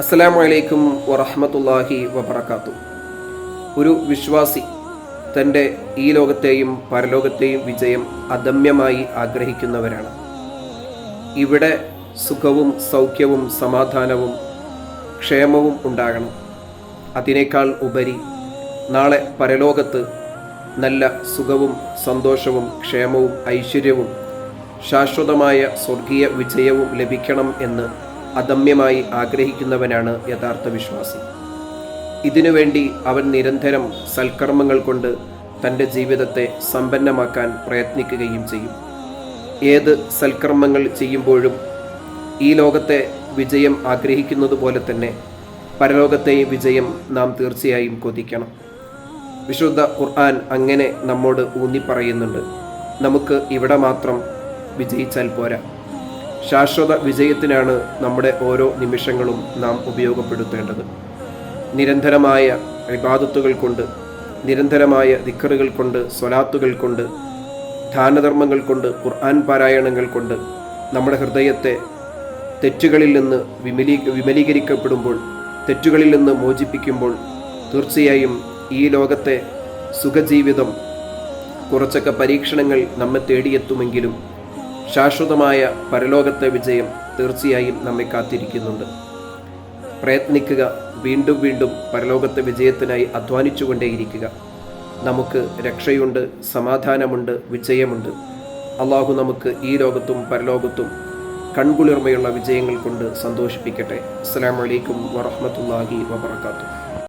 അസ്സലാമു അലൈക്കും വറഹമത്തല്ലാഹി വബർക്കാത്തു ഒരു വിശ്വാസി തന്റെ ഈ ലോകത്തെയും പരലോകത്തെയും വിജയം അദമ്യമായി ആഗ്രഹിക്കുന്നവരാണ്. ഇവിടെ സുഖവും സൗഖ്യവും സമാധാനവും ക്ഷേമവും ഉണ്ടാകണം. അതിനേക്കാൾ ഉപരി നാളെ പരലോകത്ത് നല്ല സുഖവും സന്തോഷവും ക്ഷേമവും ഐശ്വര്യവും ശാശ്വതമായ സ്വർഗീയ വിജയവും ലഭിക്കണം എന്ന് അദമ്യമായി ആഗ്രഹിക്കുന്നവനാണ് യഥാർത്ഥ വിശ്വാസി. ഇതിനുവേണ്ടി അവൻ നിരന്തരം സൽക്കർമ്മങ്ങൾ കൊണ്ട് തന്റെ ജീവിതത്തെ സമ്പന്നമാക്കാൻ പ്രയത്നിക്കുകയും ചെയ്യും. ഏത് സൽക്കർമ്മങ്ങൾ ചെയ്യുമ്പോഴും ഈ ലോകത്തെ വിജയം ആഗ്രഹിക്കുന്നത് പോലെ തന്നെ പരലോകത്തെ വിജയം നാം തീർച്ചയായും കൊതിക്കണം. വിശുദ്ധ ഖുർആൻ അങ്ങനെ നമ്മോട് ഊന്നി പറയുന്നുണ്ട് നമുക്ക് ഇവിടെ മാത്രം വിജയിച്ചാൽ പോരാ. ശാശ്വത വിജയത്തിനാണ് നമ്മുടെ ഓരോ നിമിഷങ്ങളും നാം ഉപയോഗപ്പെടുത്തേണ്ടത്. നിരന്തരമായ വിവാദത്തുകൾ കൊണ്ട് നിരന്തരമായ ദിക്കറുകൾ കൊണ്ട് സ്വലാത്തുകൾ കൊണ്ട് ധാനധർമ്മങ്ങൾ കൊണ്ട് ഖുർആൻ പാരായണങ്ങൾ കൊണ്ട് നമ്മുടെ ഹൃദയത്തെ തെറ്റുകളിൽ നിന്ന് വിമലീ വിമലീകരിക്കപ്പെടുമ്പോൾ തെറ്റുകളിൽ നിന്ന് മോചിപ്പിക്കുമ്പോൾ തീർച്ചയായും ഈ ലോകത്തെ സുഖജീവിതം കുറച്ചൊക്കെ പരീക്ഷണങ്ങൾ നമ്മെ തേടിയെത്തുമെങ്കിലും ശാശ്വതമായ പരലോകത്തെ വിജയം തീർച്ചയായും നമ്മെ കാത്തിരിക്കുന്നുണ്ട്. പ്രയത്നിക്കുക വീണ്ടും വീണ്ടും പരലോകത്തെ വിജയത്തിനായി അധ്വാനിച്ചുകൊണ്ടേയിരിക്കുക. നമുക്ക് രക്ഷയുണ്ട് സമാധാനമുണ്ട് വിജയമുണ്ട്. അള്ളാഹു നമുക്ക് ഈ ലോകത്തും പരലോകത്തും കൺകുളിർമയുള്ള വിജയങ്ങൾ കൊണ്ട് സന്തോഷിപ്പിക്കട്ടെ. അസ്സാം വലൈക്കും വറഹമത്തല്ലാഹി വബർക്കാത്തു